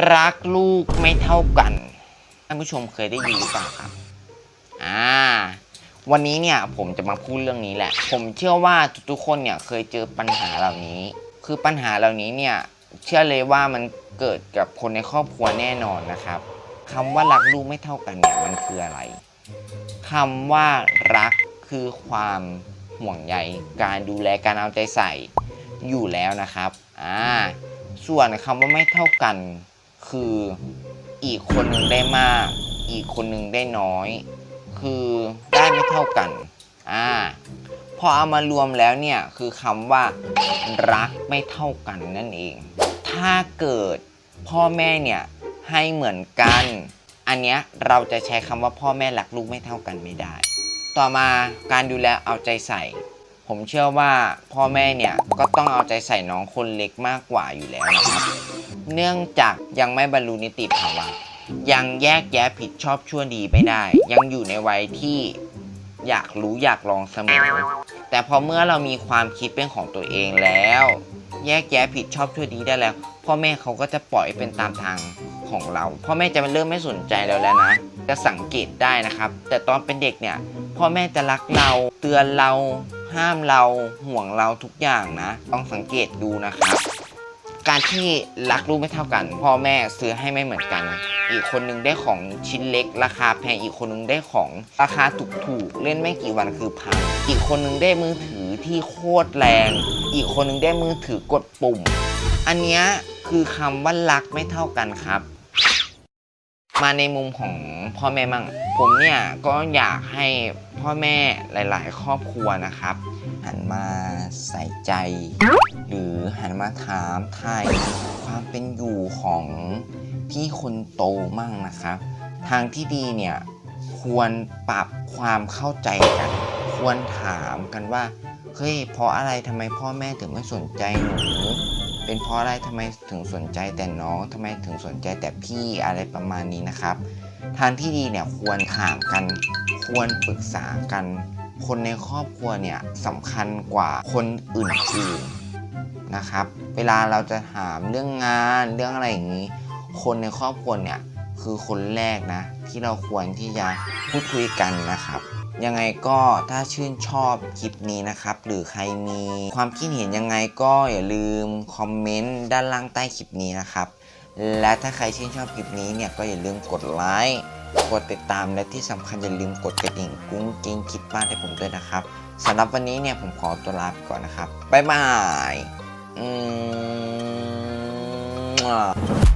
รักลูกไม่เท่ากันท่านผู้ชมเคยได้ยินหรือเปล่าครับอ่าวันนี้เนี่ยผมจะมาพูดเรื่องนี้แหละ ผมเชื่อว่าทุกๆคนเนี่ยเคยเจอปัญหาเหล่านี้ คือปัญหาเหล่านี้เนี่ยเชื่อเลยว่ามันเกิดกับคนในครอบครัวแน่นอนนะครับคำว่ารักลูกไม่เท่ากันเนี่ยมันคืออะไรคำว่ารักคือความห่วงใยการดูแลการเอาใจใส่อยู่แล้วนะครับอ่าส่วนคำว่าไม่เท่ากัน คืออีกคนหนึ่งได้มาก อีกคนหนึ่งได้น้อย คือได้ไม่เท่ากันอ่าพอเอามารวมแล้วเนี่ยคือคำว่ารักไม่เท่ากันนั่นเอง ถ้าเกิดพ่อแม่เนี่ยให้เหมือนกัน อันเนี้ยเราจะใช้คำว่าพ่อแม่รักลูกไม่เท่ากันไม่ได้ ต่อมาการดูแลเอาใจใส่ ผมเชื่อว่าพ่อแม่เนี่ยก็ต้องเอาใจใส่น้องคนเล็กมากกว่าอยู่แล้วนะครับ เนื่องจากยังไม่บรรลุนิติภาวะ ยังแยกแยะผิดชอบชั่วดีไม่ได้ ยังอยู่ในวัยที่อยากรู้อยากลองเสมอ แต่พอเมื่อเรามีความคิดเป็นของตัวเองแล้ว แยกแยะผิดชอบชั่วดีได้แล้ว พ่อแม่เขาก็จะปล่อยเป็นตามทางของเรา พ่อแม่จะเริ่มไม่สนใจเราแล้วนะ จะสังเกตได้นะครับ แต่ตอนเป็นเด็กเนี่ย พ่อแม่จะรักเราเตือนเรา ห้ามเราห่วงเราทุกอย่างนะต้องสังเกตดูนะครับ การที่รักลูกไม่เท่ากัน พ่อแม่ซื้อให้ไม่เหมือนกัน อีกคนนึงได้ของชิ้นเล็ก ราคาแพงอีกคนนึงได้ของราคาถูกๆเล่นไม่กี่วันคือพังอีกคนนึงได้มือถือที่โคตรแรง อีกคนนึงได้มือถือกดปุ่ม อันนี้คือคำว่ารักไม่เท่ากันครับ มาในมุมของพ่อแม่มั่งผมเนี่ยก็อยากให้ พ่อแม่หลาย ๆ ครอบครัวนะครับ หันมาใส่ใจ หรือหันมาถามไทยความเป็นอยู่ของพี่คนโตมั่งนะครับ ทางที่ดีเนี่ยควรปรับความเข้าใจกัน ควรถามกันว่าเฮ้ยเพราะอะไรทำไมพ่อแม่ถึงไม่สนใจหนู เป็นเพราะอะไรทำไมถึงสนใจแต่น้องทำไมถึงสนใจแต่พี่อะไรประมาณนี้นะครับ ทางที่ดีเนี่ยควรถามกันควรปรึกษากัน คนในครอบครัวเนี่ยสำคัญกว่าคนอื่นๆนะครับ เวลาเราจะถามเรื่องงานเรื่องอะไรอย่างนี้ คนในครอบครัวเนี่ยคือคนแรกนะ ที่เราควรที่จะพูดคุยกันนะครับ ยังไงก็ถ้าชื่นชอบคลิปนี้นะครับ หรือใครมีความคิดเห็นยังไงก็อย่าลืมคอมเมนต์ด้านล่างใต้คลิปนี้นะครับ และถ้าใครชื่นชอบคลิปนี้เนี่ยก็อย่าลืมกดไลค์กดติดตามและที่สำคัญอย่าลืมกดกระดิ่งกุ้งกิ้งคิดบ้านให้ผมด้วยนะครับสำหรับวันนี้เนี่ยผมขอตัวลาไปก่อนนะครับบ๊ายบายอืม